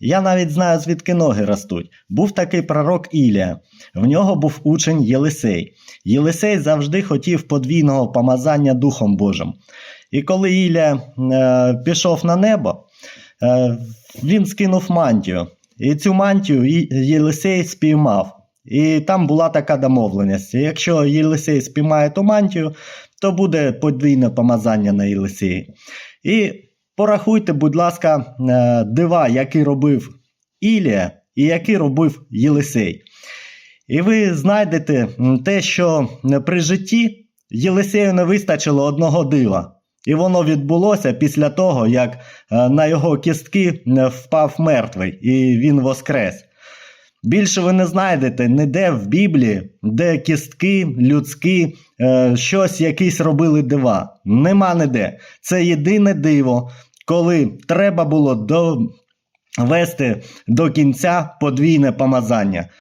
Я навіть знаю, звідки ноги ростуть. Був такий пророк Ілія. В нього був учень Єлисей. Єлисей завжди хотів подвійного помазання Духом Божим. І коли Ілія е, пішов на небо, е, він скинув мантію. І цю мантію Єлисей спіймав. І там була така домовленість. Якщо Єлисей спіймає ту мантію, то буде подвійне помазання на Єлисеї. І порахуйте, будь ласка, е, дива, які робив Ілія і які робив Єлисей. І ви знайдете те, що е, при житті Єлисею не вистачило одного дива. І воно відбулося після того, як е, на його кістки впав мертвий, і він воскрес. Більше ви не знайдете ніде в Біблії, де кістки людські, щось якісь робили дива. Нема ніде. Це єдине диво, коли треба було довести до кінця подвійне помазання.